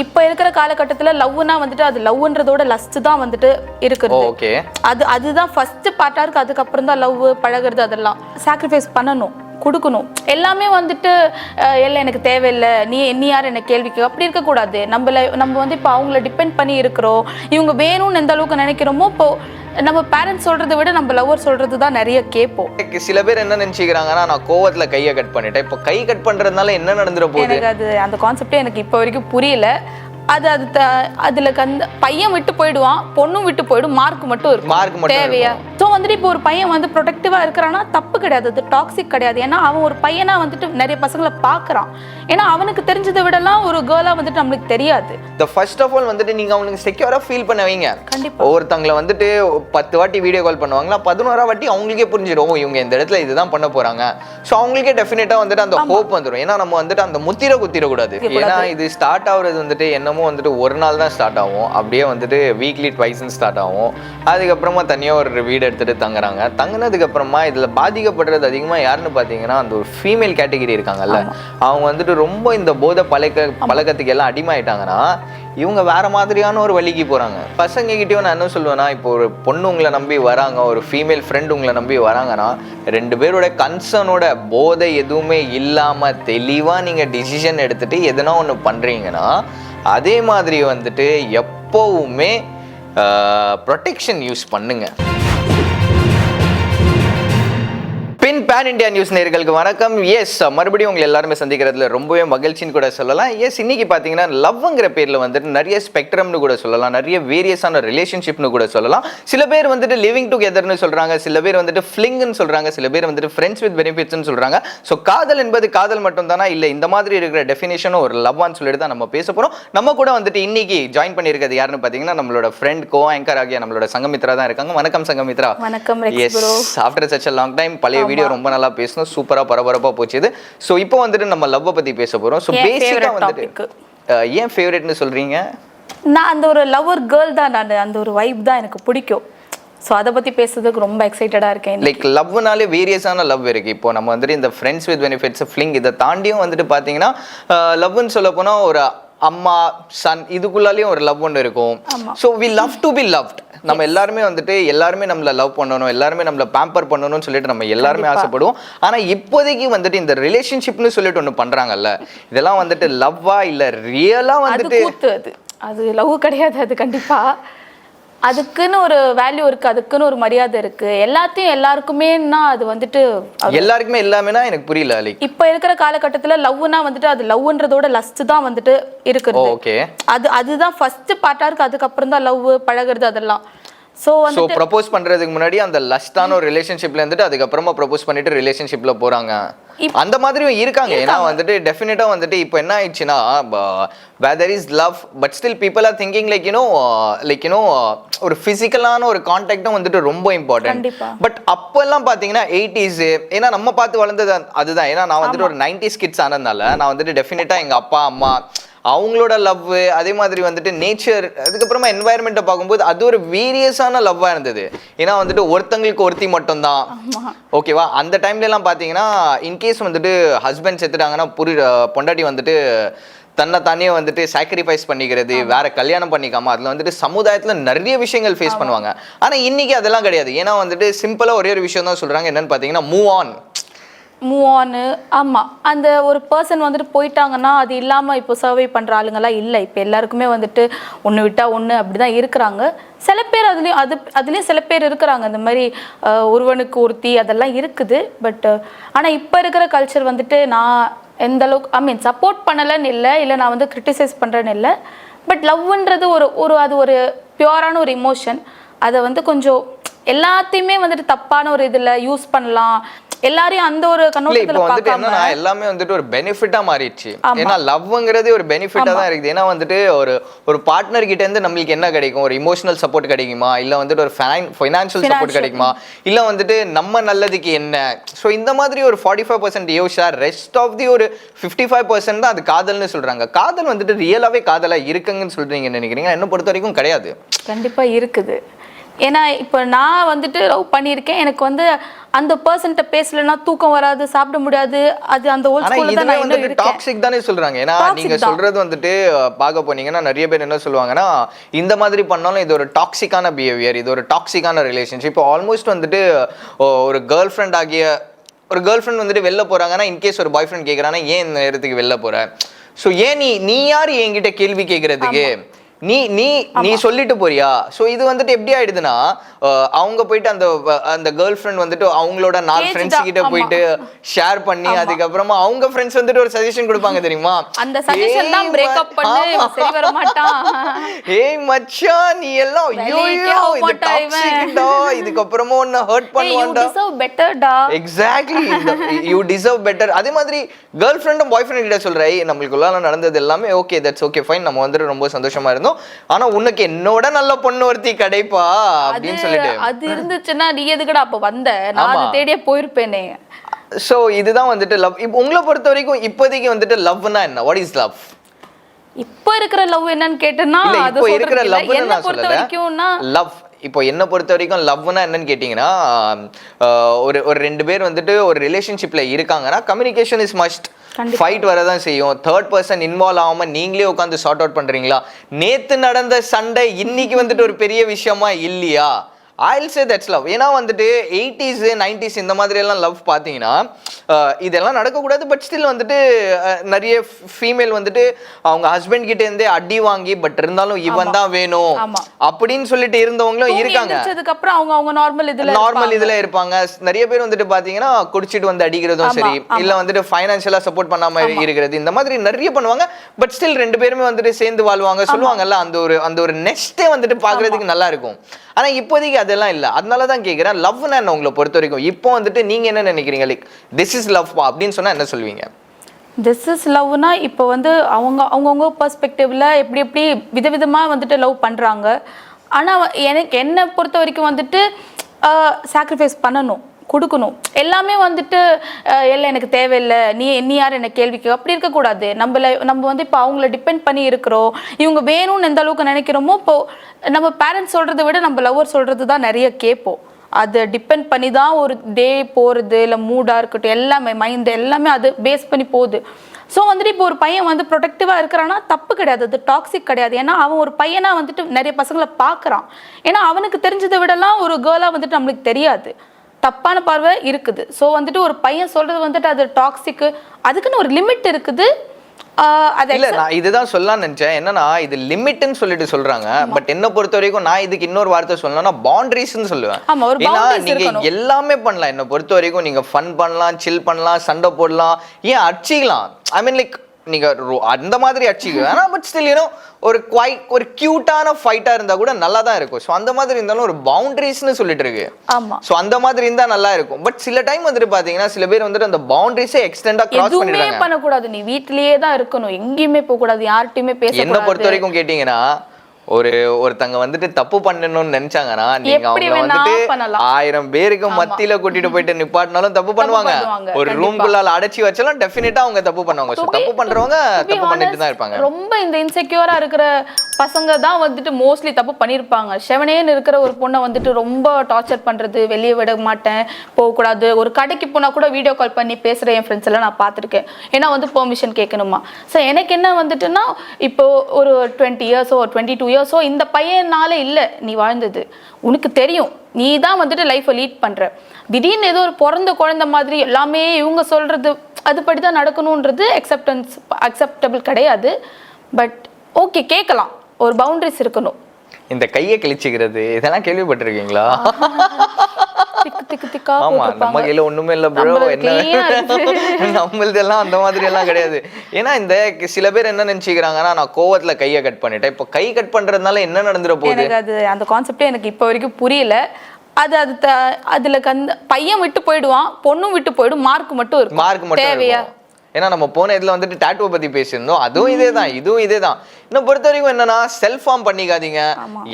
இப்போ இருக்கிற காலகட்டத்தில் லவ்னா வந்துட்டு அது லவ்ன்றதோட லஸ்ட் தான் வந்துட்டு இருக்குது. ஓகே அது அதுதான் ஃபர்ஸ்ட் பார்ட்டா இருக்கு அதுக்கப்புறம் தான் லவ் பழகுறது அதெல்லாம். சாக்ரிஃபைஸ் பண்ணணும். கொடுக்கணும். எல்லாமே வந்துட்டு இல்லை எனக்கு தேவையில்லை. நீ நீ யார் என்ன கேள்விக்கு அப்படி இருக்கக்கூடாது. நம்மள நம்ம வந்து இப்போ அவங்கள டிபெண்ட் பண்ணி இருக்கிறோம். இவங்க வேணும்னு எந்த அளவுக்கு நினைக்கிறோமோ இப்போ நம்ம பேரண்ட்ஸ் சொல்றதை விட நம்ம லவ்வர் சொல்றது தான் நிறைய கேட்போம். சில பேர் என்ன நினைச்சுக்கிறாங்கன்னா நான் கோவத்துல கையை கட் பண்ணிட்டேன். இப்போ கை கட் பண்றதுனால என்ன நடந்துட போகுது? எனக்கு அது அந்த கான்செப்டே எனக்கு இப்போ வரைக்கும் புரியல. அது அது த- அதுல கந்த பையன் விட்டு போயிடுவான் பொண்ணும் விட்டு போயிடும் மார்க் மட்டும் இருக்கும். மார்க் மட்டும் தேவையா? ஸோ வந்துட்டு இப்போ ஒரு பையன் வந்து ப்ரொடெக்டிவா இருக்கிறான்னா தப்பு கிடையாது. அது டாக்ஸிக் கிடையாது. ஏன்னா அவன் ஒரு பையனா வந்துட்டு நிறைய பசங்களை பார்க்கறான். ஏன்னா அவனுக்கு தெரிஞ்சதை விடலாம் ஒரு கேர்ளா வந்துட்டு நம்மளுக்கு தெரியாது. இந்த ஃபர்ஸ்ட் ஆஃப் ஆல் வந்துட்டு நீங்க அவங்களுக்கு செக்யூரா ஃபீல் பண்ண வைங்க. கண்டிப்பா. ஒருத்தங்களை வந்துட்டு பத்து வாட்டி வீடியோ கால் பண்ணுவாங்களா பதினோரா வாட்டி அவங்களுக்கே புரிஞ்சிடும். இவங்க இந்த இடத்துல இதுதான் பண்ண போறாங்க. ஸோ அவங்களுக்கே டெஃபினட்டா வந்துட்டு அந்த ஹோப் வந்துடும் ஏன்னா நம்ம வந்துட்டு அந்த முத்திர குத்திரக்கூடாது ஏன்னா இது ஸ்டார்ட் ஆகுறது வந்துட்டு என்னமோ வந்துட்டு ஒரு நாள் தான் ஸ்டார்ட் ஆகும். அப்படியே வந்துட்டு வீக்லி ட்வைஸ்ன்னு ஸ்டார்ட் ஆகும். அதுக்கப்புறமா தனியாக ஒரு வீடு எடுத்துட்டு தங்குறாங்க. தங்குனதுக்கு அப்புறமா இதுல பாதிக்கப்படுறது அதிகமா யாருன்னு பார்த்தீங்கன்னா அந்த ஒரு ஃபீமேல் கேட்டகரி இருக்காங்கல்ல. அவங்க வந்துட்டு ரொம்ப இந்த போதை பழக்க பழக்கத்துக்கு எல்லாம் அடிமையாயிட்டாங்கன்னா இவங்க வேற மாதிரியான ஒரு வழிக்கு போறாங்க. பசங்க கிட்டயும் நான் என்ன சொல்லுவேன்னா இப்போ ஒரு பொண்ணு உங்களை நம்பி வராங்க ஒரு ஃபீமேல் ஃப்ரெண்ட் உங்களை நம்பி வராங்கன்னா ரெண்டு பேரோட கன்சர்னோட போதை எதுவுமே இல்லாம தெளிவா நீங்க டிசிஷன் எடுத்துட்டு எதுனா ஒன்று பண்றீங்கன்னா அதே மாதிரி வந்துட்டு எப்போவுமே ப்ரொடெக்ஷன் யூஸ் பண்ணுங்கள் பின் இந்தியா நியூஸ் நேர்களுக்கு வணக்கம். எஸ் மறுபடியும் உங்களை எல்லாருமே சந்திக்கிறதுல ரொம்பவே மகிழ்ச்சின்னு கூட சொல்லலாம். எஸ் இன்னைக்கு பார்த்தீங்கன்னா லவ்ங்கிற பேரில் வந்துட்டு நிறைய ஸ்பெக்ட்ரம்னு கூட சொல்லலாம். நிறைய வேரியஸான ரிலேஷன்ஷிப்னு கூட சொல்லலாம். சில பேர் வந்துட்டு லிவிங் டுகெதர்னு சொல்றாங்க. சில பேர் வந்துட்டு ஃப்ளிங்னு சொல்றாங்க. சில பேர் வந்துட்டு ஃப்ரெண்ட்ஸ் வித் பெனிஃபிட்ஸ்னு சொல்றாங்க. ஸோ காதல் என்பது காதல் மட்டும் தானா இல்லை இந்த மாதிரி இருக்கிற டெஃபினேஷனும் ஒரு லவ்வான்னு சொல்லிட்டு தான் நம்ம பேச போறோம். நம்ம கூட வந்துட்டு இன்னைக்கு ஜாயின் பண்ணியிருக்கிறது யாருன்னு பார்த்தீங்கன்னா நம்மளோட ஃப்ரெண்ட் கோ ஆங்கர் ஆகிய நம்மளோட சங்கமித்ரா தான் இருக்காங்க. வணக்கம் சங்கமித்ரா. வணக்கம் yes after such long time பழைய வீடியோ ரொம்ப நல்லா பேசணும் சூப்பரா பரபரப்பா போச்சு இது. ஸோ இப்போ வந்துட்டு நம்ம லவ் பத்தி பேச போறோம். ஸோ என் பேசிக்கா favorite வந்துட்டு ஏன் ஃபேவரட்னு சொல்றீங்க? நான் அந்த ஒரு லவ்வர் கேர்ள் தான் நான். அந்த ஒரு வைப் தான் எனக்கு பிடிக்கும். ஸோ அதை பத்தி பேசுறதுக்கு ரொம்ப எக்ஸைட்டடா இருக்கேன் லைக் லவ்னாலே வேரியஸான லவ் இருக்கு. இப்போ நம்ம வந்துட்டு இந்த ஃப்ரெண்ட்ஸ் வித் பெனிஃபிட்ஸ் ஃப்ளிங் இதை தாண்டியும் வந்துட்டு பார்த்தீங்கன்னா லவ்னு சொல்ல போனா ஒரு அம்மா சன் இதுக்குள்ளாலேயும் ஒரு லவ் ஒன்று இருக்கும். So we love to be loved நம்ம எல்லாருமே வந்துட்டு எல்லாருமே நம்மள லவ் பண்ணணும் எல்லாருமே நம்மள பேம்பர் பண்ணணும்னு சொல்லிட்டு நம்ம எல்லாருமே ஆசைப்படுவோம். ஆனா இப்போதைக்கு வந்துட்டு இந்த ரிலேஷன்ஷிப்னு சொல்லிட்டு ஒன்று பண்றாங்கல்ல இதெல்லாம் வந்துட்டு லவ்வா இல்ல ரியலா அது வந்துட்டு அது அது. லவ் கிடையாது அது கண்டிப்பா. அதுக்குன்னு ஒரு வேல்யூ இருக்கு அதுக்குன்னு ஒரு மரியாதை இருக்கு. எல்லாத்தையும் எல்லாருக்குமேனா அது வந்துட்டு எல்லாருக்குமே எல்லாமேனா எனக்கு புரியல லைக் இப்ப இருக்கிற காலகட்டத்துல லவ்னா வந்துட்டு அது லவ்ன்றதோட லஸ்ட் தான் வந்துட்டு இருக்குது. ஓகே அது அதுதான் ஃபர்ஸ்ட் பார்ட்டா இருக்கு அதுக்கப்புறம் தான் லவ் பழகுறது அதெல்லாம். ஸோ ஸோ ப்ரப்போஸ் பண்றதுக்கு முன்னாடி அந்த லஸ்டான ஒரு ரிலேஷன்ஷிப்ல இருந்துட்டு அதுக்கப்புறமா ப்ரப்போஸ் பண்ணிட்டு ரிலேஷன்ஷிப்ல போறாங்க. அந்த மாதிரியும் இருக்காங்க. ஏன்னா வந்துட்டு டெஃபினட்டா வந்துட்டு இப்போ என்ன ஆயிடுச்சுன்னா weather is love but still people are thinking like you know like you know ஒரு ஃபிசிக்கலான ஒரு கான்டாக்டும் வந்துட்டு ரொம்ப இம்பார்ட்டன்ட். பட் அப்பெல்லாம் பார்த்தீங்கன்னா எயிட்டிஸ் ஏன்னா நம்ம பார்த்து வளர்ந்தது அதுதான். ஏன்னா நான் வந்துட்டு ஒரு நைன்டிஸ் கிட்ஸ் ஆனதுனால நான் வந்துட்டு டெஃபினட்டா எங்க அப்பா அம்மா அவங்களோட லவ் அதே மாதிரி வந்துட்டு நேச்சர் அதுக்கப்புறமா என்வாயர்மெண்ட்டை பார்க்கும்போது அது ஒரு வேரியஸான லவ்வாக இருந்தது. ஏன்னா வந்துட்டு ஒருத்தங்களுக்கு ஒருத்தி மட்டும்தான். ஓகேவா அந்த டைம்ல எல்லாம் பார்த்தீங்கன்னா இன்கேஸ் வந்துட்டு ஹஸ்பண்ட் செத்துட்டாங்கன்னா புரி பொண்டாட்டி வந்துட்டு தன்னை தானே வந்துட்டு சாக்ரிஃபைஸ் பண்ணிக்கிறது வேற கல்யாணம் பண்ணிக்காம அதுல வந்துட்டு சமுதாயத்துல நிறைய விஷயங்கள் ஃபேஸ் பண்ணுவாங்க. ஆனா இன்னைக்கு அதெல்லாம் கிடையாது. ஏன்னா வந்துட்டு சிம்பிளா ஒரே ஒரு விஷயம் தான் சொல்றாங்க. என்னன்னு பாத்தீங்கன்னா மூவ் ஆன் மூவ் ஆனு ஆமாம் அந்த ஒரு பர்சன் வந்துட்டு போயிட்டாங்கன்னா அது இல்லாமல் இப்போ சர்வை பண்ணுற ஆளுங்கெல்லாம் இல்லை. இப்போ எல்லாருக்குமே வந்துட்டு ஒன்று விட்டால் ஒன்று அப்படி தான் இருக்கிறாங்க. சில பேர் அதுலேயும் அது அதுலேயும் சில பேர் இருக்கிறாங்க. இந்த மாதிரி ஒருவனுக்கு ஒருத்தி அதெல்லாம் இருக்குது. பட் ஆனால் இப்போ இருக்கிற கல்ச்சர் வந்துட்டு நான் எந்த அளவுக்கு ஐ மீன் சப்போர்ட் பண்ணலைன்னு இல்லை. இல்லை நான் வந்து கிரிட்டிசைஸ் பண்ணுறேன்னு இல்லை. பட் லவ்ன்றது ஒரு ஒரு அது ஒரு பியூரான ஒரு இமோஷன் அதை வந்து கொஞ்சம் எல்லாத்தையுமே வந்துட்டு தப்பான ஒரு இதில் யூஸ் பண்ணலாம். எல்லாரையும் அந்த ஒரு கண்ணோட்டத்தில் வந்துட்டு என்னன்னா எல்லாமே வந்துட்டு ஒரு பெனிஃபிட்டா மாறிடுச்சு. ஏன்னா லவ்ங்கிறது ஒரு பெனிஃபிட்டா தான் இருக்குது. ஏன்னா வந்துட்டு ஒரு ஒரு பார்ட்னர் கிட்ட இருந்து நம்மளுக்கு என்ன கிடைக்கும்? ஒரு இமோஷனல் சப்போர்ட் கிடைக்குமா? இல்ல வந்துட்டு ஒரு ஃபைனான்சியல் சப்போர்ட் கிடைக்குமா? இல்ல வந்துட்டு நம்ம நல்லதுக்கு என்ன? ஸோ இந்த மாதிரி ஒரு ஃபார்ட்டி ஃபைவ் பர்சன்ட் யோசிச்சா ரெஸ்ட் ஆஃப் தி ஒரு ஃபிஃப்டி ஃபைவ் பர்சன்ட் தான் அது காதல்னு சொல்றாங்க. காதல் வந்துட்டு ரியலாவே காதலா இருக்குங்கன்னு சொல்றீங்க நினைக்கிறீங்க என்ன பொறுத்த வரைக்கும் கிடையாது. கண்டிப்பா இருக்குது. ஏன்னா இப்போ நான் வந்துட்டு லவ் பண்ணியிருக்கேன். எனக்கு வந்து அந்த பர்சன்ட்ட பேசலைன்னா தூக்கம் வராது சாப்பிட முடியாது. அது அந்த ஓல்ட் ஸ்கூல்ல தான் நான் இருக்கேன். டாக்ஸிக் தானே சொல்றாங்க. ஏன்னா நீங்க. சொல்றது வந்துட்டு பார்க்க போனீங்கன்னா நிறைய பேர் என்ன சொல்லுவாங்கன்னா இந்த மாதிரி பண்ணாலும் இது ஒரு டாக்ஸிக்கான பிஹேவியர் இது ஒரு டாக்ஸிக்கான ரிலேஷன்ஷிப் இப்போ ஆல்மோஸ்ட் வந்துட்டு ஒரு கேர்ள் ஃப்ரெண்ட் ஆகிய ஒரு கேர்ள் ஃப்ரெண்ட் வந்துட்டு வெளில போறாங்கன்னா இன்கேஸ் ஒரு பாய் ஃப்ரெண்ட் கேட்குறானா ஏன் இந்த நேரத்துக்கு வெளில போற? ஸோ ஏன் நீ நீ யார் என்கிட்ட கேள்வி கேட்கறதுக்கு நீ நீ நீ சொல்லிட்டு போறியா? ஸோ இது வந்துட்டு எப்படி ஆயிடுதுன்னா அவங்க போயிட்டு அந்த அந்த கேர்ள் ஃப்ரெண்ட் வந்துட்டு அவங்களோட நாலு ஃப்ரெண்ட்ஸ் கிட்ட. போயிட்டு ஷேர் பண்ணி அதுக்கப்புறமா அவங்க ஃப்ரெண்ட்ஸ் வந்துட்டு ஒரு சஜஷன் கொடுப்பாங்க தெரியுமா? அந்த சஜஷன் தான் ம- பண்ணு. சரி வர மாட்டான். ஏய் மச்சான் நீ எல்லாம் ஐயோ இது. டாக்ஸிக்டா இதுக்கப்புறமா உன்னை ஹர்ட் யூ பண்ணுவான்டா. டிசர்வ் பெட்டர்டா எக்ஸாக்ட்லி யூ டிசர்வ் பெட்டர் அதே மாதிரி கேர்ள் ஃப்ரெண்டும் பாய் ஃப்ரெண்ட் கிட்ட சொல்ற "ஏய், நம்மளுக்குள்ள நடந்தது எல்லாமே ஓகே தட்ஸ் ஓகே ஃபைன் நம்ம வந்துட்டு ரொம்ப சந்தோஷமா இருந்தோம். ஆனா உனக்கு என்னோட நல்ல பொண்ணு ஒருத்தி கிடைப்பா அப்படின்னு சொல்லிட்டு. அது இருந்துச்சுன்னா நீ எதுக்குடா அப்ப வந்த? நான் தேடியே போயிருப்பேனே. சோ இதுதான் வந்துட்டு லவ் இப்போ உங்களை பொறுத்த வரைக்கும் இப்போதைக்கு வந்துட்டு லவ்னா என்ன? வாட் இஸ் லவ் இப்ப இருக்கிற லவ் என்னன்னு கேட்டேன்னா இப்போ இருக்கிற என்ன நான் பொறுத்த சொல்லல. வரைக்கும்னா லவ் இப்போ என்ன பொறுத்த வரைக்கும் லவ்னா என்னன்னு கேட்டிங்கன்னா ஒரு ஒரு ரெண்டு பேர் வந்துட்டு ஒரு ரிலேஷன்ஷிப்ல இருக்காங்கன்னா கம்யூனிகேஷன் இஸ் மஸ்ட். ஃபைட் வரதான் செய்யும். தேர்ட் பர்சன் இன்வால்வ் ஆகாமல் நீங்களே உட்காந்து சார்ட் அவுட் பண்றீங்களா? நேற்று நடந்த சண்டை இன்னைக்கு வந்துட்டு ஒரு பெரிய விஷயமா இல்லையா? ஐல் சே தட்ஸ் லவ் ஏன்னா வந்துட்டு எயிட்டிஸ் நைன்டிஸ் இந்த மாதிரி எல்லாம் லவ் பார்த்தீங்கன்னா இதெல்லாம் நடக்கக்கூடாது. பட் ஸ்டில் வந்துட்டு நிறைய ஃபீமேல் வந்துட்டு அவங்க ஹஸ்பண்ட் கிட்ட இருந்தே அடி வாங்கி பட் இருந்தாலும் இவன் தான் வேணும். அப்படின்னு சொல்லிட்டு இருந்தவங்களும் இருக்காங்க. எந்திரிச்சதுக்கு அப்புறம் அவங்க அவங்க நார்மல் இதுல நார்மல். இதுல இருப்பாங்க. நிறைய பேர் வந்துட்டு பாத்தீங்கன்னா குடிச்சிட்டு வந்து அடிக்கிறதும் சரி. இல்ல வந்துட்டு ஃபைனான்சியலா சப்போர்ட் பண்ணாம இருக்கிறது இந்த மாதிரி நிறைய பண்ணுவாங்க. பட் ஸ்டில் ரெண்டு பேருமே வந்துட்டு சேர்ந்து வாழ்வாங்க. சொல்லுவாங்கல்ல அந்த ஒரு அந்த ஒரு நெக்ஸ்டே வந்துட்டு பாக்குறதுக்கு நல்லா இருக்கும். ஆனா இப்போதைக்கு அதெல்லாம் இல்லை. அதனால தான் கேட்குறேன் லவ்னா என்ன உங்களை பொறுத்த வரைக்கும் இப்போ வந்துட்டு நீங்கள் என்ன நினைக்கிறீங்க? லைக் திஸ் இஸ் லவ் அப்படின்னு சொன்னால் என்ன சொல்லுவீங்க திஸ் இஸ் லவ்னா இப்போ வந்து அவங்க அவங்கவுங்க பர்ஸ்பெக்டிவ்ல எப்படி எப்படி விதவிதமாக வந்துட்டு லவ் பண்ணுறாங்க ஆனால் எனக்கு என்னை பொறுத்த வரைக்கும் வந்துட்டு சாக்ரிஃபைஸ் பண்ணணும். கொடுக்கணும். எல்லாமே வந்துட்டு இல்லை எனக்கு தேவையில்லை. நீ நீ யார் என்ன கேள்விக்கு அப்படி இருக்கக்கூடாது. நம்மள நம்ம வந்து இப்போ அவங்கள டிபெண்ட் பண்ணி இருக்கிறோம். இவங்க வேணும்னு எந்த அளவுக்கு நினைக்கிறோமோ இப்போ நம்ம பேரண்ட்ஸ் சொல்கிறத விட நம்ம லவ்வர் சொல்கிறது தான் நிறைய கேட்போம். அதை டிபெண்ட் பண்ணி தான் ஒரு டே போகிறது இல்லை மூடாக இருக்கட்டும் எல்லாமே மைண்டு எல்லாமே அது பேஸ் பண்ணி போகுது. ஸோ வந்துட்டு இப்போ ஒரு பையன் வந்து ப்ரொடக்டிவாக இருக்கிறான்னா தப்பு கிடையாது. அது டாக்ஸிக் கிடையாது. ஏன்னா அவன் ஒரு பையனாக வந்துட்டு நிறைய பசங்களை பார்க்குறான். ஏன்னா அவனுக்கு தெரிஞ்சதை விடலாம் ஒரு கேர்ளாக வந்துட்டு நம்மளுக்கு தெரியாது. தப்பான பார்வை இருக்குது. ஸோ வந்துட்டு ஒரு பையன் சொல்கிறது வந்துட்டு அது டாக்ஸிக்கு அதுக்குன்னு ஒரு லிமிட் இருக்குது. இல்ல நான் இதுதான் சொல்லலாம்னு நினைச்சேன். என்னன்னா இது லிமிட்னு சொல்லிட்டு சொல்றாங்க. பட் என்ன பொறுத்த வரைக்கும் நான் இதுக்கு இன்னொரு வார்த்தை சொல்லணும்னா பவுண்டரிஸ்னு சொல்லுவேன். ஏன்னா நீங்க. எல்லாமே பண்ணலாம். என்ன பொறுத்த வரைக்கும் நீங்க ஃபன் பண்ணலாம் சில் பண்ணலாம் சண்டை போடலாம் ஏன் அடிச்சிக்கலாம்? ஐ மீன் லைக் நீங்க ரொ- அந்த மாதிரி அடிச்சிக்க வேணாம் பட் ஸ்டில் யூனோ ஒரு குவை ஒரு கியூட்டான ஃபைட்டா இருந்தா கூட நல்லா தான் இருக்கும். ஸோ அந்த மாதிரி இருந்தாலும் ஒரு பவுண்டரிஸ்னு சொல்லிட்டு இருக்கு. ஆமாம் ஸோ அந்த மாதிரி இருந்தா நல்லா இருக்கும். பட் சில டைம் வந்துட்டு பாத்தீங்கன்னா சில பேர் வந்துட்டு அந்த பவுண்டரிஸே எக்ஸ்டெண்டா கிராஸ் பண்ணிடுறாங்க. பண்ணக்கூடாது. நீ வீட்டிலேயே தான் இருக்கணும். எங்கேயுமே போகக்கூடாது. யார்கிட்டயுமே என்ன பேசக்கூடாது. பொறுத்த வரைக்கும் கேட்டீங்கன்னா ஒரு ஒருத்தங்க வந்துட்டு தப்பு பண்ணணும்னு நினைச்சாங்கன்னா நீங்க வேணா வந்துட்டு. ஆயிரம் பேருக்கு மத்தியில கூட்டிட்டு போயிட்டு நிப்பாட்டினாலும் தப்பு பண்ணுவாங்க. ஒரு கண்டிப்பா. ரூம்குள்ளால அடைச்சி வச்சாலும் டெஃபினட்டா அவங்க தப்பு பண்ணுவாங்க. ஸோ தப்பு பண்றவங்க தப்பு பண்ணிட்டு தான் இருப்பாங்க. ரொம்ப இந்த இன்செக்யூரா இருக்கிற பசங்க தான் வந்துட்டு மோஸ்ட்லி தப்பு பண்ணியிருப்பாங்க செவனேன்னு இருக்கிற ஒரு பொண்ணை வந்துட்டு ரொம்ப டார்ச்சர் பண்றது வெளியே விட மாட்டேன் போகக்கூடாது. ஒரு கடைக்கு போனா கூட வீடியோ கால் பண்ணி பேசுற என் ஃப்ரெண்ட்ஸ் எல்லாம் நான் பார்த்துருக்கேன். ஏன்னா வந்து பெர்மிஷன் கேட்கணுமா? ஸோ எனக்கு என்ன வந்துட்டுன்னா இப்போ ஒரு டுவெண்ட்டி இயர்ஸோ டுவெண்ட்டி டூ இயர்ஸோ இந்த பையனால இல்லை. நீ வாழ்ந்தது. உனக்கு தெரியும். நீ தான் வந்துட்டு லைஃப்பை லீட் பண்ணுற திடீர்னு ஏதோ ஒரு பிறந்த குழந்தை மாதிரி எல்லாமே இவங்க சொல்கிறது அதுபடி தான் நடக்கணுன்றது அக்செப்டன்ஸ் அக்செப்டபிள் கிடையாது. பட் ஓகே கேட்கலாம் ஒரு பவுண்ட்ரிஸ் இருக்கணும். இந்த கையை கிழிச்சுக்கிறது இதெல்லாம் கேள்விப்பட்டிருக்கீங்களா? ஆமா நம்ம கையில ஒண்ணுமே இல்ல ப்ரோ நம்மளது என்ன? இருக்கு. நம்மளதெல்லாம் அந்த மாதிரி எல்லாம் கிடையாது. ஏன்னா இந்த சில பேர் என்ன நினைச்சுக்கிறாங்கன்னா நான் கோவத்துல கையை கட் பண்ணிட்டேன். இப்போ கை கட் பண்றதுனால என்ன நடந்துட போகுது? அது அந்த கான்செப்டே எனக்கு இப்போ வரைக்கும் புரியல. அது அது அதுல கந்த பையன் விட்டு போயிடுவான் பொண்ணும் விட்டு போயிடும் மார்க் மட்டும் இருக்கும். மார்க் மட்டும் தேவையா. ஏன்னா நம்ம போன இதுல வந்துட்டு டாட்டூ பத்தி பேசியிருந்தோம். அதுவும் இதே தான் இதுவும் இதே தான் இன்னும் பொறுத்த வரைக்கும் என்னன்னா செல்ஃப் ஃபார்ம் பண்ணிக்காதீங்க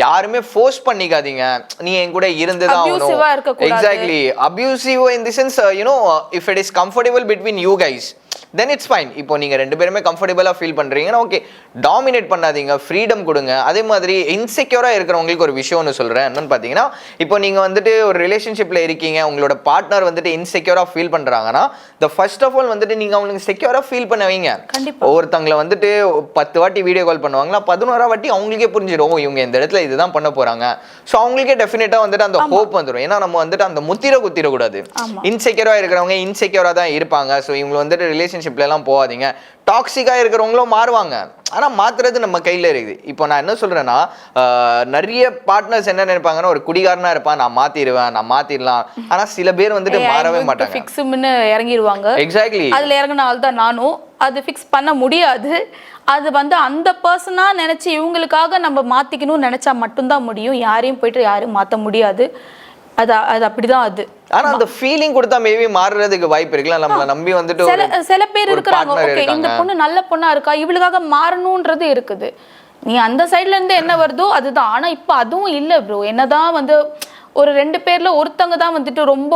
யாருமே ஃபோர்ஸ் பண்ணிக்காதீங்க. நீ என் கூட இருந்துதான் Abusive ஆ இருக்கக்கூடாது. Exactly abusive in the sense you know if it is comfortable between you guys then it's fine இப்போ நீங்க ரெண்டு பேருமே கம்ஃபர்டபுளா ஃபீல் பண்றீங்கன்னா ஓகே டாமினேட் பண்ணாதீங்க. ஃப்ரீடம் கொடுங்க. அதே மாதிரி இன்செக்யூரா இருக்கிறவங்களுக்கு ஒரு விஷயம் ஒன்று சொல்றேன். என்னன்னு பார்த்தீங்கன்னா இப்போ நீங்க வந்துட்டு ஒரு ரிலேஷன்ஷிப்ல இருக்கீங்க. உங்களோட பார்ட்னர் வந்துட்டு இன்செக்யூரா ஃபீல் பண்றாங்கன்னா த ஃபர்ஸ்ட் ஆஃப் ஆல் வந்துட்டு நீங்க அவங்களுக்கு செக்யூரா ஃபீல் பண்ண வைங்க. ஒருத்தங்களை வந்துட்டு பத்து வாட்டி வீடியோ கால் பண்ணுவாங்களா பதினோரா வாட்டி அவங்களுக்கே புரிஞ்சிடும். இவங்க இந்த இடத்துல இதுதான் பண்ண போறாங்க. ஸோ அவங்களுக்கே டெஃபினட்டா வந்துட்டு அந்த ஹோப் வந்துடும் ஏன்னா நம்ம வந்துட்டு அந்த முத்திர குத்திரக்கூடாது ஆமா. இன்செக்யூரா இருக்கிறவங்க இன்செக்யூரா தான் இருப்பாங்க. ஸோ இவங்க வந்துட்டு ரிலேஷன்ஷிப்ல எல்லாம் போகாதீங்க. டாக்ஸிக்கா இருக்கிறவங்களும் மாறுவாங்க. ஆனா மாத்துறது நம்ம கையில இருக்குது. இப்போ நான் என்ன சொல்றேன்னா ஆஹ், நிறைய பார்ட்னர்ஸ் என்ன நினைப்பாங்கன்னா ஒரு குடிகாரனா இருப்பான் நான் மாத்திடுவேன் நான் மாத்திடலாம். ஆனா சில பேர் வந்துட்டு மாறவே மாட்டாங்க. ஃபிக்ஸ்னு இறங்கிடுவாங்க எக்ஸாக்ட்லி அதுல இறங்கின ஆள் தான் நானும். அது ஃபிக்ஸ் பண்ண முடியாது. அது வந்து அந்த பர்சனா நினைச்சு இவங்களுக்காக நம்ம மாத்திக்கணும்னு நினைச்சா மட்டும்தான் முடியும். யாரையும் போயிட்டு யாரையும் மாத்த முடியாது. அது அது அப்படிதான் அது. ஆனா அந்த ஃபீலிங் கொடுத்தா மேபி மாறுறதுக்கு வாய்ப்பு இருக்குல்ல? நம்மள நம்பி வந்துட்டு சில சில பேர் இருக்கிறாங்க. ஓகே இந்த. பொண்ணு நல்ல பொண்ணா இருக்கா? இவளுக்காக மாறணும்ன்றது இருக்குது. நீ அந்த சைடுல இருந்து என்ன வருதோ அதுதான். ஆனா இப்போ அதுவும் இல்ல ப்ரோ என்னதான் வந்து ஒரு ரெண்டு பேர்ல ஒருத்தங்க தான் வந்துட்டு ரொம்ப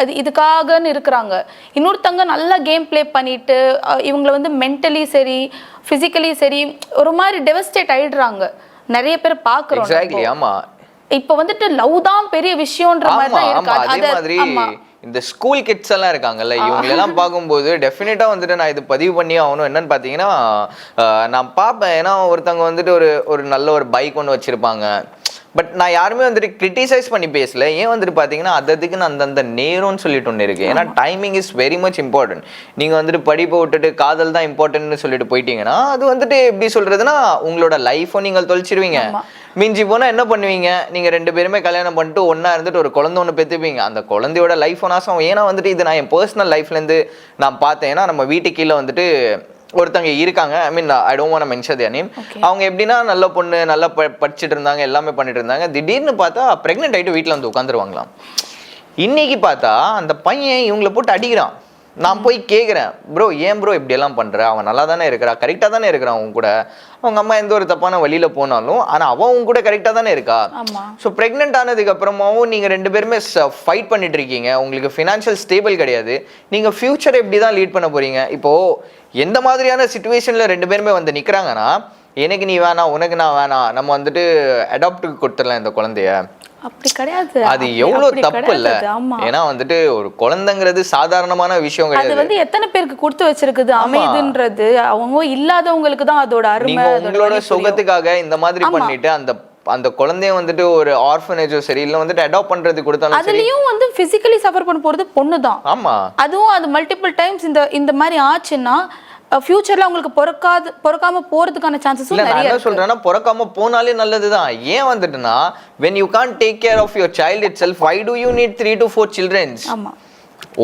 அது இதுக்காகன்னு இருக்கிறாங்க. இன்னொருத்தங்க நல்லா கேம் ப்ளே பண்ணிட்டு இவங்களை வந்து மென்டலி சரி ஃபிசிக்கலி சரி ஒரு மாதிரி டெவஸ்டேட் ஆயிடுறாங்க. நிறைய பேர் எக்ஸாக்ட்லி ஆமா. இப்போ வந்துட்டு லவ் தான் பெரிய விஷயம்ன்ற மாதிரி தான் இருக்கு அதே மாதிரி இந்த ஸ்கூல் கிட்ஸ் எல்லாம் இருக்காங்கல்ல இவங்க எல்லாம் பார்க்கும்போது டெஃபினட்டா வந்துட்டு நான் இது பதிவு பண்ணி ஆகணும். என்னன்னு பாத்தீங்கன்னா ஆஹ், நான் பார்ப்பேன். ஏன்னா ஒருத்தவங்க வந்துட்டு ஒரு ஒரு நல்ல ஒரு பைக் ஒன்று வச்சிருப்பாங்க. பட் நான் யாருமே வந்துட்டு கிரிட்டிசைஸ் பண்ணி பேசல. ஏன் வந்துட்டு பார்த்தீங்கன்னா அததுக்குன்னு அந்தந்த நேரம்னு சொல்லிட்டு ஒன்று இருக்கு. ஏன்னா timing is very much important நீங்க வந்துட்டு படிப்பை விட்டுட்டு காதல் தான் இம்பார்ட்டன்ட்னு சொல்லிட்டு போயிட்டீங்கன்னா அது வந்துட்டு எப்படி சொல்றதுன்னா உங்களோட லைஃபும் நீங்கள் தொலைச்சிருவீங்க. மிஞ்சி போனா என்ன பண்ணுவீங்க? நீங்க ரெண்டு பேருமே கல்யாணம் பண்ணிட்டு ஒண்ணா இருந்துட்டு ஒரு குழந்தை ஒன்று பெற்றுப்பீங்க அந்த குழந்தையோட லைஃப் நாசம் ஏன்னா வந்துட்டு இது நான் என் பர்சனல் லைஃப்ல இருந்து நான் பார்த்தேன். ஏன்னா நம்ம வீட்டு கீழே வந்துட்டு ஒருத்தங்க இருக்காங்க. I mean I don't want mention name Okay. அவங்க எப்படின்னா நல்ல பொண்ணு நல்லா ப படிச்சுட்டு இருந்தாங்க எல்லாமே பண்ணிட்டு இருந்தாங்க. திடீர்னு பார்த்தா பிரெக்னென்ட் ஆயிட்டு வீட்டில் வந்து உட்காந்துருவாங்களாம். இன்னைக்கு பார்த்தா அந்த பையன் இவங்களை போட்டு அடிக்கிறான். நான் போய் கேட்குறேன் ப்ரோ ஏன் ப்ரோ இப்படியெல்லாம் பண்ற? அவன் நல்லா தானே இருக்கிறா கரெக்டாக தானே இருக்கிறான் அவங்க கூட? அவங்க அம்மா எந்த ஒரு தப்பான வழியில போனாலும் ஆனா அவன் உங்க கூட கரெக்டாக தானே இருக்கா? ஸோ ப்ரெக்னென்ட் ஆனதுக்கு அப்புறமாவும் நீங்க ரெண்டு பேருமே ஃபைட் பண்ணிட்டு இருக்கீங்க. உங்களுக்கு ஃபினான்ஷியல் ஸ்டேபிள் கிடையாது. நீங்க ஃபியூச்சர் எப்படி தான் லீட் பண்ண போறீங்க. இப்போ எந்த மாதிரியான சுச்சுவேஷன்ல ரெண்டு பேருமே வந்து நிக்கிறாங்கன்னா எனக்கு நீ வேணாம் உனக்கு நான் வேணாம் நம்ம வந்துட்டு அடாப்டுக்கு கொடுத்துடலாம் இந்த குழந்தைய. அப்படி கிடையாது. அது எவ்வளவு தப்பு இல்ல. ஏன்னா வந்துட்டு ஒரு குழந்தைங்கிறது சாதாரணமான விஷயம் அது கிடையாது. வந்து எத்தனை பேருக்கு கொடுத்து வச்சிருக்குது? அமைதுன்றது அவங்க இல்லாதவங்களுக்கு தான் அதோட அருமை உங்களோட. சுகத்துக்காக இந்த மாதிரி. பண்ணிட்டு அந்த அந்த குழந்தைய வந்துட்டு ஒரு ஆர்ஃபனேஜோ சரி இல்ல வந்துட்டு அடாப்ட் பண்றது கொடுத்தாலும் அதுலயும் வந்து பிசிக்கலி சஃபர் பண்ண போறது பொண்ணு தான் ஆமா. அதுவும் அது மல்டிபிள் டைம்ஸ் இந்த இந்த மாதிரி ஆச்சுன்னா ஃபியூச்சர்ல அவங்களுக்கு பொறுக்காது பொறுக்காம போறதுக்கான நான் நிறைய சொல்றேன்னா பிறக்காம போனாலே நல்லதுதான். ஏன் வந்துட்டுனா when you can't take care of your child itself why do you need three to four childrens ஆமா.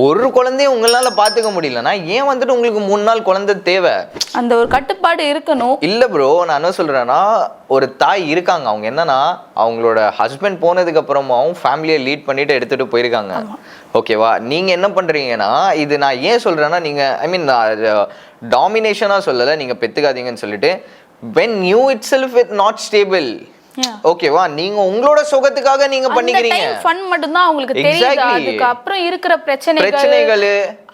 ஒரு குழந்தைய உங்களால பாத்துக்க முடியலன்னா ஏன் வந்துட்டு உங்களுக்கு மூணு நாள் குழந்தை தேவை? அந்த ஒரு கட்டுப்பாடு இருக்கணும். இல்ல ப்ரோ நான் என்ன சொல்றேன்னா ஒரு தாய் இருக்காங்க. அவங்க என்னன்னா அவங்களோட ஹஸ்பண்ட் போனதுக்கு அப்புறமாவும் ஃபேமிலியை லீட் பண்ணிட்டு எடுத்துட்டு போயிருக்காங்க. ஓகேவா நீங்க என்ன பண்றீங்கன்னா இது நான் ஏன் சொல்றேன்னா நீங்க ஐ மீன் டாமினேஷனா சொல்லல நீங்க பெத்துக்காதீங்கன்னு சொல்லிட்டு when new itself it not stable. ஓகேவா நீங்க உங்களோட சுகத்துக்காக நீங்க அந்த பண்ணிக்கிறீங்க. டைம் ஃபன் மட்டும் தான் அவங்களுக்கு தெரியுது. அதுக்கு அப்புறம் இருக்கிற பிரச்சனைகள் பிரச்சனைகள்.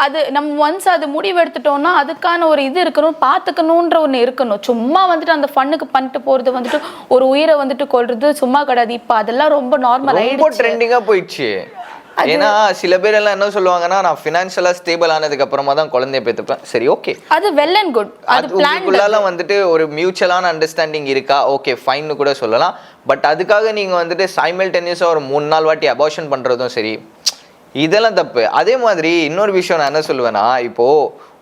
அது நம்ம ஒன்ஸ் அது முடிவு எடுத்துட்டோம்னா அதுக்கான ஒரு இது இருக்கணும் பார்த்துக்கணுன்ற ஒன்று இருக்கணும். சும்மா வந்துட்டு அந்த ஃபன்னுக்கு பண்ணிட்டு போறது வந்துட்டு ஒரு உயிரை வந்துட்டு கொல்றது சும்மா கிடையாது. இப்போ அதெல்லாம் ரொம்ப நார்மல் ரொம்ப ட்ரெண்டிங்கா போயிடுச்சு. ஏன்னா சில பேர் எல்லாம் என்ன சொல்லுவாங்கன்னா நான் ஃபினான்ஷியலா ஸ்டேபிள் ஆனதுக்கு அப்புறமா தான் குழந்தைய பெற்றுப்பேன். சரி ஓகே அது வெல் அண்ட் குட் அது உங்களுக்குள்ளால வந்துட்டு ஒரு மியூச்சுவலான அண்டர்ஸ்டாண்டிங் இருக்கா? ஓகே ஃபைன்னு கூட சொல்லலாம். பட் அதுக்காக நீங்க வந்துட்டு சைமல்டேனியஸா ஒரு மூணு நாள் வாட்டி அபார்ஷன் பண்றதும் சரி. இதெல்லாம் தப்பு. அதே மாதிரி இன்னொரு விஷயம் நான் என்ன சொல்லுவேன்னா இப்போ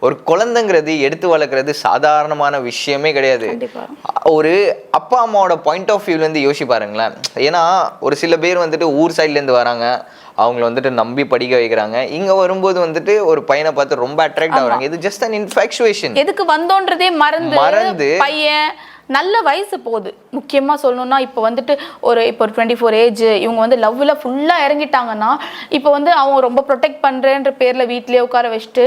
ஒரு குழந்தைங்கிறது எடுத்து வளர்க்குறது சாதாரணமான விஷயமே கிடையாது. ஒரு அப்பா அம்மாவோட பாயிண்ட் ஆஃப் வியூலேருந்து யோசிச்சு பாருங்களேன். ஏன்னா ஒரு சில பேர் வந்துட்டு ஊர் சைட்லேருந்து வராங்க. அவங்கள வந்துட்டு நம்பி படிக்க வைக்கிறாங்க. இங்க வரும்போது வந்துட்டு ஒரு பையனை பார்த்து ரொம்ப அட்ராக்ட் ஆகுறாங்க. இது ஜஸ்ட் அன் இன்ஃபேக்சுவேஷன் எதுக்கு வந்தோன்றதே மறந்து மறந்து. பையன் நல்ல வயசு போகுது. முக்கியமா சொல்லணும்னா இப்போ வந்துட்டு ஒரு இப்போ ஒரு டுவெண்ட்டி ஃபோர் ஏஜ் இவங்க வந்து லவ்ல ஃபுல்லா இறங்கிட்டாங்கன்னா இப்போ வந்து அவங்க ரொம்ப ப்ரொடெக்ட் பண்றேன்ற பேர்ல வீட்லயே உட்கார வச்சுட்டு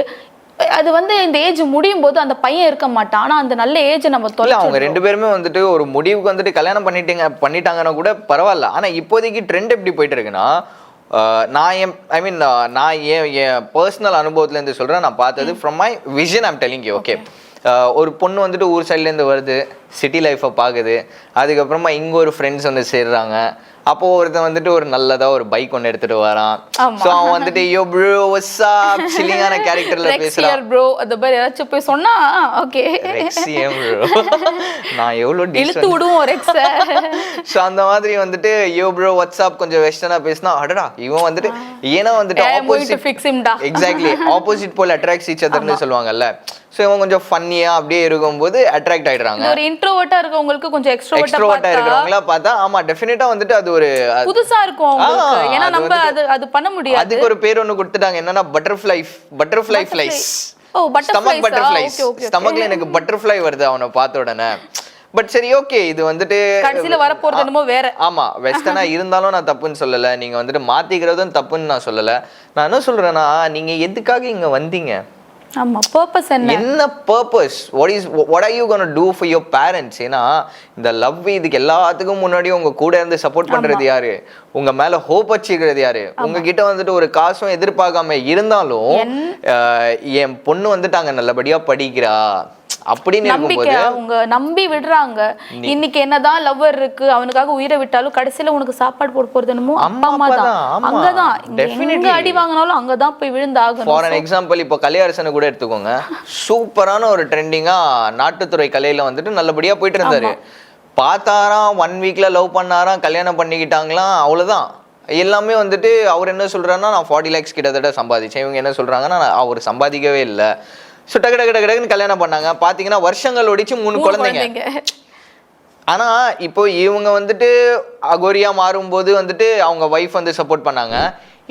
அது வந்து இந்த ஏஜ் முடியும் போது அந்த பையன் இருக்க மாட்டான். ஆனா அந்த நல்ல ஏஜ் நம்ம இல்ல அவங்க ரெண்டு பேருமே வந்துட்டு ஒரு முடிவுக்கு வந்துட்டு கல்யாணம் பண்ணிட்டீங்க பண்ணிட்டாங்கன்னா கூட பரவாயில்ல. ஆனா இப்போதைக்கு ட்ரெண்ட் எப்படி போயிட்டு இருக்குன்னா நான் என் ஐ மீன் நான் என் என் பர்சனல் அனுபவத்துலேருந்து சொல்கிறேன் நான் பார்த்தது from my vision I'm telling you okay ஒரு பொண்ணு வந்துட்டு ஊர் சைட்லேருந்து வருது சிட்டி லைஃப்பை பார்க்குது. அதுக்கப்புறமா இங்கே ஒரு ஃப்ரெண்ட்ஸ் வந்து சேர்றாங்க. அப்போ ஒருத்தன் வந்துட்டு ஒரு நல்லதா ஒரு பைக் ஒன்று எடுத்துட்டு வரான். ஸோ அவன் வந்துட்டு யோ ப்ரோ வட்ஸ்அப் சில்லிங்கான கேரக்டர்ல பேசுறான். ப்ரோ அந்த மாதிரி ஏதாச்சும் போய் சொன்னா ஓகே ரெக்ஸியம் ப்ரோ நான் எவ்வளோ இழுத்து விடுவோம் ரெக்ஸ ஸோ அந்த மாதிரி வந்துட்டு யோ ப்ரோ வாட்ஸ்அப் கொஞ்சம் வெஸ்டர்னாக பேசினா அடடா இவன் வந்துட்டு ஏன்னா வந்துட்டு ஆப்போசிட் fix him டா. Exactly opposite pole attracts each அதர்னு சொல்லுவாங்கல்ல. ஸோ இவன் கொஞ்சம் ஃபன்னியாக அப்படியே இருக்கும்போது அட்ராக்ட் ஆயிடுறாங்க. ஒரு இன்ட்ரோவர்ட்டா இருக்கவங்களுக்கு கொஞ்சம் எக்ஸ்ட்ரோவர்ட்டா எக்ஸ்ட்ரோவர்ட்டாக இருக்கிறவங்களா பார்த்தா ஆமா டெஃபினட்டா வந்துட்டு அது ஒரு புதுசா இருக்கும் ஏன்னா நம்ம அது அது பண்ண முடியாது. அதுக்கு ஒரு பேர் ஒன்று கொடுத்துட்டாங்க. என்னன்னா butterfly butterfly flies oh, okay, okay. ஸ்டமக்ல எனக்கு பட்டர்ஃப்ளை வருது அவனை பார்த்த உடனே. பட் சரி ஓகே இது வந்துட்டு கடைசியில வரப்போறது என்னமோ வேற. ஆமா வெஸ்டர்னா இருந்தாலும் நான் தப்புன்னு சொல்லல. நீங்க வந்துட்டு மாத்திக்கிறதும் தப்புன்னு நான் சொல்லல. நான் என்ன சொல்றேன்னா நீங்க எதுக்காக இங்க வந்தீங்க? ஆமா பர்பஸ் என்ன? என்ன purpose what is what are you gonna do for your parents ஏன்னா இந்த லவ் இதுக்கு எல்லாத்துக்கும் முன்னாடி உங்க கூட இருந்து சப்போர்ட் பண்றது யாரு? உங்க மேல ஹோப் வச்சுக்கிறது யாரு? உங்ககிட்ட வந்துட்டு ஒரு காசும் எதிர்பார்க்காம இருந்தாலும் என் பொண்ணு வந்துட்டு அங்க நல்லபடியா படிக்கிறா. அப்படின்னு நம்பிக்கை அவங்க நம்பி விடுறாங்க. இன்னைக்கு என்னதான் லவ்வர் இருக்கு அவனுக்காக உயிரை விட்டாலும் கடைசியில உனக்கு சாப்பாடு போட போறது என்னமோ அம்மா அம்மா தான். அங்கதான். எங்க அடி வாங்கினாலும் அங்கதான் போய் விழுந்தாகணும். ஃபார் அன் எக்ஸாம்பிள் இப்போ கலையரசனை கூட எடுத்துக்கோங்க. சூப்பரான ஒரு ட்ரெண்டிங்கா நாட்டுத்துறை கலையில வந்துட்டு நல்லபடியா போயிட்டு இருந்தாரு. பார்த்தாராம் ஒன் வீக்ல லவ் பண்ணாராம் கல்யாணம் பண்ணிக்கிட்டாங்களாம் அவ்வளவுதான். எல்லாமே வந்துட்டு அவர் என்ன சொல்றாருன்னா நான் ஃபார்ட்டி லேக்ஸ் கிட்டத்தட்ட சம்பாதிச்சேன். இவங்க என்ன சொல்றாங்கன்னா நான் அவர் சம்பாதிக்கவே இல்லை. ஸோ டக்கு டக்கு டக்கு டக்குன்னு கல்யாணம் பண்ணாங்க. பாத்தீங்கன்னா வருஷங்கள் ஒடிச்சு மூணு குழந்தைங்க. குழந்தைங்க. ஆனா இப்போ இவங்க வந்துட்டு அகோரியா மாறும்போது வந்துட்டு அவங்க ஒய்ஃப் வந்து சப்போர்ட் பண்ணாங்க.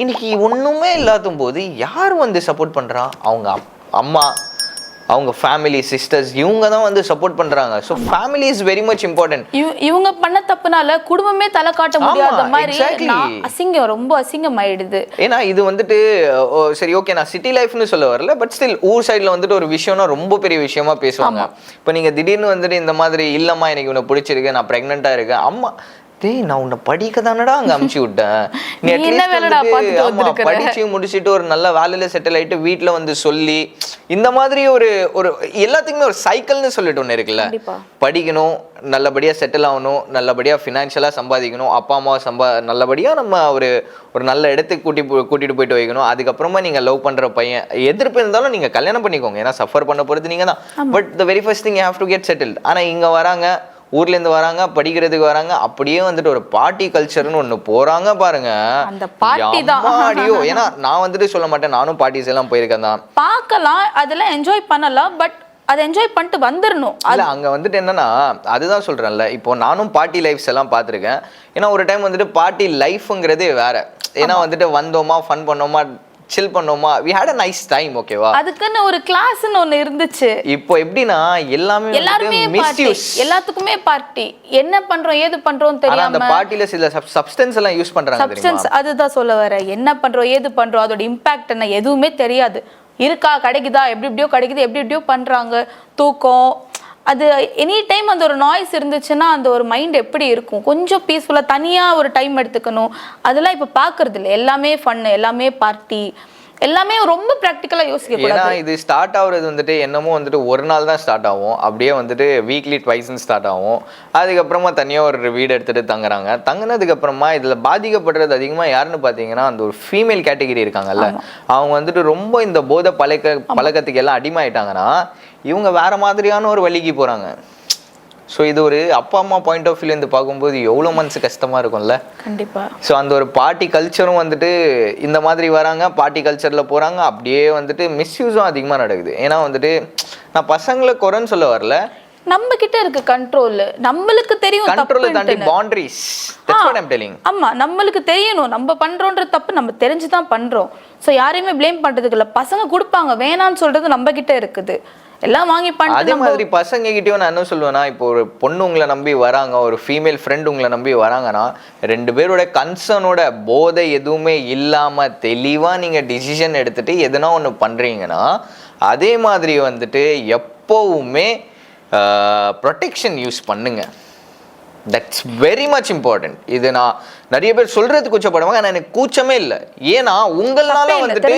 இன்னைக்கு ஒண்ணுமே இல்லாத போது யார் வந்து சப்போர்ட் பண்றா? அவங்க அம்மா. அவங்க ஃபேமிலி சிஸ்டர்ஸ் இவங்க தான் வந்து சப்போர்ட் பண்றாங்க. So family is very much important இவ- இவங்க பண்ண தப்புனால குடும்பமே தலை காட்ட முடியாத மாதிரி அசிங்கம் ரொம்ப அசிங்கம் ஆயிடுது. ஏன்னா இது வந்துட்டு சரி ஓகே நான் சிட்டி லைஃப்னு சொல்ல வரல பட் ஸ்டில் ஊர் சைடில் வந்துட்டு ஒரு விஷயம்னா ரொம்ப பெரிய விஷயமா பேசுவாங்க. இப்போ நீங்க திடீர்னு வந்துட்டு இந்த மாதிரி இல்லம்மா எனக்கு உன்னை பிடிச்சிருக்கு நான் ப்ரெக்னெண்ட்டாக இருக்கேன். அம்மா டேய் நான் உன்னை படிக்க தானடா அங்க அமுச்சு விட்டேன். நீ வந்திருக்கிற? படிச்சு முடிச்சுட்டு ஒரு நல்ல வேலையில செட்டில் ஆயிட்டு வீட்ல வந்து சொல்லி இந்த மாதிரி ஒரு ஒரு எல்லாத்துக்குமே ஒரு சைக்கிள்னு சொல்லிட்டு ஒன்று இருக்குல்ல. படிக்கணும் நல்லபடியா செட்டில் ஆகணும் நல்லபடியா ஃபினான்ஷியலாக சம்பாதிக்கணும் அப்பா அம்மா சம்பா நல்லபடியா நம்ம ஒரு ஒரு நல்ல இடத்துக்கு கூட்டி கூட்டிட்டு போயிட்டு வைக்கணும். அதுக்கப்புறமா நீங்க லவ் பண்ற பையன் எதிர்ப்பு இருந்தாலும் நீங்க கல்யாணம் பண்ணிக்கோங்க. ஏன்னா சஃபர் பண்ண போறது நீங்க தான் but the very first thing have to get settle ஆனா இங்க வராங்க ஊர்ல இருந்து வராங்க படிக்கிறதுக்கு வராங்க அப்படியே வந்துட்டு ஒரு பார்ட்டி கல்ச்சர்னு ஒண்ணு போறாங்க பாருங்க. அந்த party தான். எம்மாடியோ ஏன்னா நான் வந்துட்டு சொல்ல மாட்டேன் நானும் பார்ட்டிஸ் எல்லாம் போயிருக்கேன் தான். பார்க்கலாம் அதெல்லாம் என்ஜாய் பண்ணலாம் பட் அதை என்ஜாய் பண்ணிட்டு வந்துடணும் இல்ல அங்க வந்துட்டு என்னன்னா அதுதான் சொல்றேன்ல இப்போ நானும் பார்ட்டி லைஃப்ஸ் எல்லாம் பார்த்திருக்கேன். ஏன்னா ஒரு டைம் வந்துட்டு பார்ட்டி லைஃப்ங்கிறதே வேற. ஏன்னா வந்துட்டு வந்தோமா ஃபன் பண்ணோமா சில் பண்ணோமா? We had a nice time ஓகேவா அதுக்குன்னு ஒரு கிளாஸ்னு ஒண்ணு இருந்துச்சு. இப்போ எப்படின்னா எல்லாமே எல்லாருமே மிஸ்யூஸ் எல்லாத்துக்குமே பார்ட்டி என்ன பண்றோம் ஏது பண்றோம் ஆனா அந்த தெரியாம பார்ட்டில சில சப்ஸ்டன்ஸ் எல்லாம் யூஸ் பண்றாங்க தெரியுமா? சப்ஸ்டன்ஸ் அதுதான் சொல்ல வரேன் என்ன பண்றோம் ஏது பண்றோம் அதோட இம்பாக்ட் என்ன எதுவுமே தெரியாது. இருக்கா கிடைக்குதா எப்படி எப்படியோ கிடைக்குது எப்படி எப்படியோ பண்றாங்க. தூக்கம் அது எனி டைம் அந்த ஒரு நாய்ஸ் இருந்துச்சுன்னா அந்த ஒரு மைண்ட் எப்படி இருக்கும்? கொஞ்சம் பீஸ்ஃபுல்லாக தனியாக ஒரு டைம் எடுத்துக்கணும். அதெல்லாம் இப்போ பார்க்கறது இல்லை எல்லாமே ஃபன்னு எல்லாமே பார்ட்டி எல்லாமே ரொம்ப ப்ராக்டிக்கலாக யோசிக்க ஏன்னா கூடாது இது ஸ்டார்ட் ஆகுறது வந்துட்டு என்னமோ வந்துட்டு ஒரு நாள் தான் ஸ்டார்ட் ஆகும். அப்படியே வந்துட்டு வீக்லி ட்வைஸ்ன்னு ஸ்டார்ட் ஆகும். அதுக்கப்புறமா தனியாக ஒரு வீடு எடுத்துட்டு தங்குறாங்க. தங்குனதுக்கு அப்புறமா இதில் பாதிக்கப்படுறது அதிகமாக யாருன்னு பார்த்தீங்கன்னா அந்த ஒரு ஃபீமேல் கேட்டகரி இருக்காங்கல்ல. அவங்க வந்துட்டு ரொம்ப இந்த போதை பழக்க பழக்கத்துக்கு எல்லாம் அடிமையாயிட்டாங்கன்னா இவங்க வேற மாதிரியான ஒரு வழிக்கு போகிறாங்க ஸோ இது ஒரு அப்பா அம்மா பாயிண்ட் ஆஃப் வியூலேருந்து பார்க்கும்போது எவ்வளோ மனசு கஷ்டமாக இருக்கும்ல? கண்டிப்பா. ஸோ அந்த ஒரு பார்ட்டி கல்ச்சரும் வந்துட்டு இந்த மாதிரி வராங்க பார்ட்டி கல்ச்சரில் போகிறாங்க அப்படியே வந்துட்டு மிஸ்யூஸும் அதிகமாக நடக்குது. ஏன்னா வந்துட்டு நான் பசங்களை குறைன்னு சொல்ல வரல. நம்ம கிட்ட இருக்கு கண்ட்ரோல் நம்மளுக்கு தெரியும் கண்ட்ரோலை தாண்டி. Boundaries that's what I'm telling ஆமா நம்மளுக்கு தெரியணும். நம்ம பண்றோன்ற தப்பு நம்ம தெரிஞ்சு தான் பண்றோம். ஸோ யாரையுமே ப்ளேம் பண்றதுக்கு இல்ல. பசங்க கொடுப்பாங்க வேணான்னு சொல்றது நம்ம கிட்ட இருக்குது. எல்லாம் வாங்கி அதே மாதிரி பசங்க கிட்டயும் நான் என்ன சொல்லுவேன்னா இப்போ ஒரு பொண்ணு உங்களை நம்பி வராங்க ஒரு ஃபீமேல் ஃப்ரெண்ட் உங்களை நம்பி வராங்கன்னா ரெண்டு பேரோட கன்சர்னோட போதை எதுவுமே இல்லாம தெளிவா நீங்க டிசிஷன் எடுத்துட்டு எதுனா ஒன்று பண்றீங்கன்னா அதே மாதிரி வந்துட்டு எப்போவுமே ப்ரொடெக்ஷன் யூஸ் பண்ணுங்க. தட்ஸ் வெரி மச் இம்பார்ட்டன்ட் இது நான் நிறைய பேர் சொல்றது கூச்சப்படுவாங்க ஆனா எனக்கு கூச்சமே இல்லை. ஏன்னா உங்களால வந்துட்டு.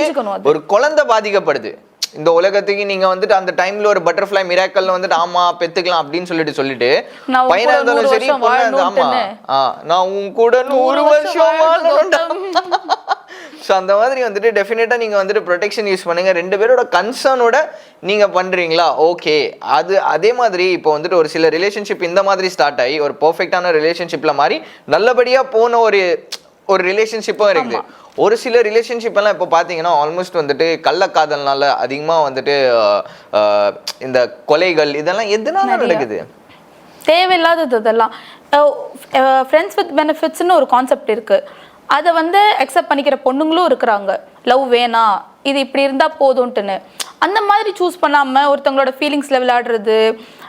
ஒரு குழந்தை பாதிக்கப்படுது. இந்த உலகத்துக்கு நீங்க வந்துட்டு அந்த டைம்ல ஒரு பட்டர்ஃப்ளை மிராக்கல்ல வந்துட்டு ஆமா பெத்துக்கலாம் அப்படின்னு சொல்லிட்டு சொல்லிட்டு பையனா இருந்தாலும் சரி ஆமா. நான் உன் கூட நூறு வருஷம் ஸோ அந்த மாதிரி வந்துட்டு டெஃபினட்டாக நீங்கள் வந்துட்டு ப்ரொடெக்ஷன் யூஸ் பண்ணுங்க. ரெண்டு பேரோட கன்சர்னோட நீங்கள் பண்ணுறீங்களா ஓகே அது அதே மாதிரி இப்போ வந்துட்டு ஒரு சில ரிலேஷன்ஷிப் இந்த மாதிரி ஸ்டார்ட் ஆகி ஒரு பர்ஃபெக்டான ரிலேஷன்ஷிப்பில் மாதிரி நல்லபடியாக போன ஒரு ஒரு ரிலேஷன்ஷிப்பும் இருக்குது ஒரு சில ரிலேஷன்ஷிப் எல்லாம் இப்போ பார்த்தீங்கன்னா ஆல்மோஸ்ட் வந்துட்டு கள்ளக்காதல்னால அதிகமாக வந்துட்டு இந்த கொலைகள் இதெல்லாம் எதனால நடக்குது? தேவையில்லாதது அதெல்லாம் ஃப்ரெண்ட்ஸ் வித் பெனிஃபிட்ஸ்னு ஒரு கான்செப்ட் இருக்கு. அதை வந்து அக்செப்ட் பண்ணிக்கிற பொண்ணுங்களும் இருக்கிறாங்க. லவ் வேணாம் இது இப்படி இருந்தா போதும்ட்டுன்னு. அந்த மாதிரி சூஸ் பண்ணாம ஒருத்தவங்களோட ஃபீலிங்ஸ்ல விளையாடுறது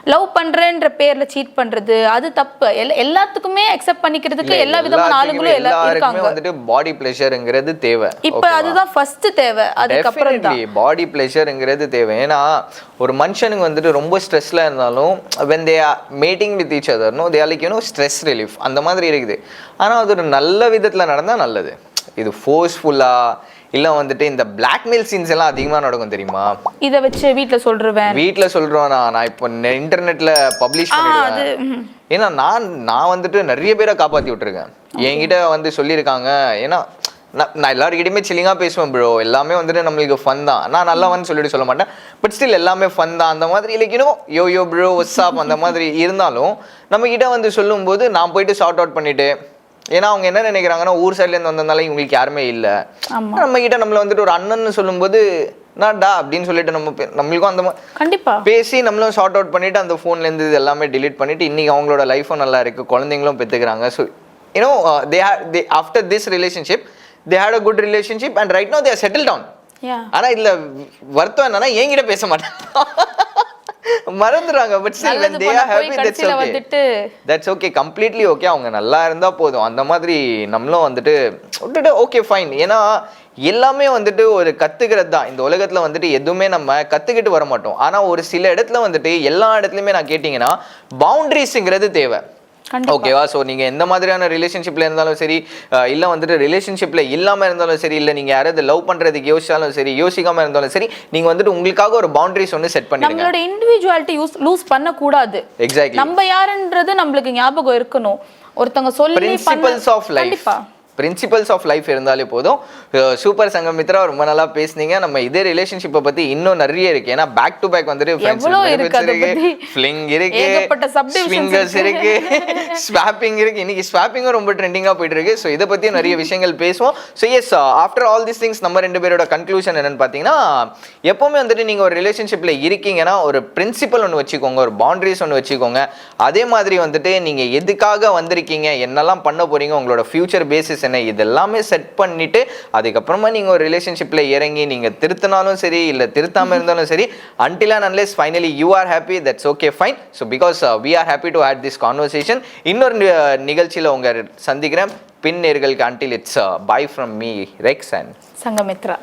லவ் பண்றேன்ற பேர்ல சீட் பண்றது அது தப்பு. எல்லா- எல்லாத்துக்குமே அக்செப்ட் பண்ணிக்கிறதுக்கு எல்லா விதமான ஆளுங்களும் எல்லா எல்லாருக்குமே இருக்காங்க. வந்துட்டு பாடி பிளெஷருங்கிறது தேவை. இப்ப அதுதான் ஃபர்ஸ்ட் தேவை. அதுக்கப்புறம் தான். பாடி ப்ளெஷருங்கிறது தேவை. ஏன்னா ஒரு மனுஷனுக்கு வந்துட்டு ரொம்ப ஸ்ட்ரெஸ்ல இருந்தாலும் when they mating with each other no they like you know stress relief அந்த மாதிரி இருக்குது. ஆனா அது ஒரு நல்ல விதத்துல நடந்தா நல்லது. இது ஃபோர்ஸ்ஃபுல்லா இல்ல வந்துட்டு இந்த பிளாக்மெயில் சீன்ஸ் எல்லாம் அதிகமா நடக்கும் தெரியுமா? இதை வச்சு வீட்ல சொல்றேன் வீட்ல சொல்றோம் நான் இப்போ இன்டர்நெட்ல பப்ளிஷ் பண்ணிடுவேன். ஏன்னா நான் நான் வந்துட்டு நிறைய பேரை காப்பாத்தி விட்டுருக்கேன். என்கிட்ட வந்து சொல்லியிருக்காங்க. ஏன்னா நான் எல்லாருக்கிட்டையுமே சில்லிங்காக பேசுவேன் ப்ரோ எல்லாமே வந்துட்டு நம்மளுக்கு ஃபன் தான். நான் நல்லவன் சொல்லிட்டு சொல்ல மாட்டேன். பட் ஸ்டில் எல்லாமே ஃபன் தான். அந்த மாதிரி இல்லைக்கினும் யோ யோ ப்ரோ ஒஸ்ஸாப் அந்த மாதிரி இருந்தாலும் நம்ம கிட்ட வந்து சொல்லும்போது நான் போயிட்டு ஷார்ட் அவுட் பண்ணிட்டு ஏன்னா அவங்க என்ன நினைக்கிறாங்கன்னா ஊர் சைட்லேருந்து வந்ததுனால இவங்களுக்கு யாருமே இல்லை. நம்ம கிட்ட நம்மள வந்துட்டு ஒரு அண்ணன்னு சொல்லும்போது நான்டா அப்படின்னு சொல்லிட்டு நம்ம நம்மளுக்கும் அந்த கண்டிப்பா. பேசி நம்மளும் ஷார்ட் அவுட் பண்ணிட்டு அந்த ஃபோன்ல இருந்து இது எல்லாமே delete பண்ணிட்டு இன்னைக்கு அவங்களோட லைஃபும் நல்லா இருக்கு. குழந்தைங்களும் பெற்றுக்கிறாங்க so you know they they after this relationship they had a good relationship and right no they settle down ஆனா இதுல வருத்தம் என்னன்னா என்கிட்ட பேச மாட்டேன் மறந்துடுறாங்க பட் ஸ்டில் happy that's கடைசியில okay. வந்துட்டு தட்ஸ் ஓகே கம்ப்ளீட்லி ஓகே அவங்க நல்லா இருந்தா போதும். அந்த மாதிரி நம்மளும் வந்துட்டு விட்டுட்டு ஓகே ஃபைன் ஏன்னா எல்லாமே வந்துட்டு ஒரு கத்துக்கிறது தான் இந்த உலகத்துல வந்துட்டு எதுவுமே நம்ம கத்துக்கிட்டு வர மாட்டோம். ஆனா ஒரு சில இடத்துல வந்துட்டு எல்லா இடத்துலயுமே நான் கேட்டிங்கன்னா பவுண்டரிஸ்ங்கிறது தேவை. ஓகேவா ஸோ நீங்க எந்த மாதிரியான ரிலேஷன்ஷிப்ல இருந்தாலும் சரி இல்ல வந்துட்டு ரிலேஷன்ஷிப்ல இல்லாம இருந்தாலும் சரி இல்ல நீங்க யாராவது லவ் பண்றதுக்கு யோசிச்சாலும் சரி யோசிக்காம இருந்தாலும் சரி நீங்க வந்துட்டு உங்களுக்காக ஒரு பவுண்டரிஸ் ஒன்று செட் பண்ணிடுங்க. நம்மளோட இண்டிவிஜுவாலிட்டி யூஸ் லூஸ் பண்ண கூடாது எக்ஸாக்ட்லி நம்ம யாருன்றது நம்மளுக்கு ஞாபகம் இருக்கணும். ஒருத்தவங்க சொல்லி பண்ண principles of life principles of life இருந்தாலே போதும். சூப்பர் சங்கமித்ரா ரொம்ப நல்லா பேசுனீங்க. நம்ம இதே ரிலேஷன்ஷிப்பை பத்தி இன்னும் நிறைய இருக்கு. ஏன்னா பேக் டு பேக் வந்துட்டு இருக்கு. ஃபிளிங் இருக்கு. ஸ்விங்கர்ஸ் இருக்கு. ஸ்வாப்பிங் இருக்கு. இன்னைக்கு ஸ்வாப்பிங்கும் ரொம்ப ட்ரெண்டிங்கா போயிட்டு இருக்கு ஸோ இதை பத்தியும் நிறைய விஷயங்கள் பேசுவோம். So yes after all this things நம்ம ரெண்டு பேரோட கன்க்ளூஷன் என்னன்னு பார்த்தீங்கன்னா எப்பவுமே வந்துட்டு நீங்க ஒரு ரிலேஷன்ஷிப்ல இருக்கீங்கன்னா ஒரு பிரின்சிபல் ஒன்று வச்சுக்கோங்க. ஒரு பவுண்டரிஸ் ஒன்று வச்சுக்கோங்க. அதே மாதிரி வந்துட்டு நீங்க எதுக்காக வந்திருக்கீங்க? என்னெல்லாம் பண்ண போறீங்க? உங்களோட ஃபியூச்சர் பேசிஸ் என்ன இதெல்லாமே செட் பண்ணிட்டு அதுக்கப்புறமா நீங்க ஒரு ரிலேஷன்ஷிப்ல இறங்கி நீங்க திருத்தினாலும் சரி இல்ல திருத்தாம இருந்தாலும் சரி until and unless finally you are happy that's okay fine so because we are happy to had this conversation இன்னொரு நி- நிகழ்ச்சியில உங்க சந்திக்கிறேன். பின் நேர்களுக்கு until it's bye from me Rex and Sanghamitra.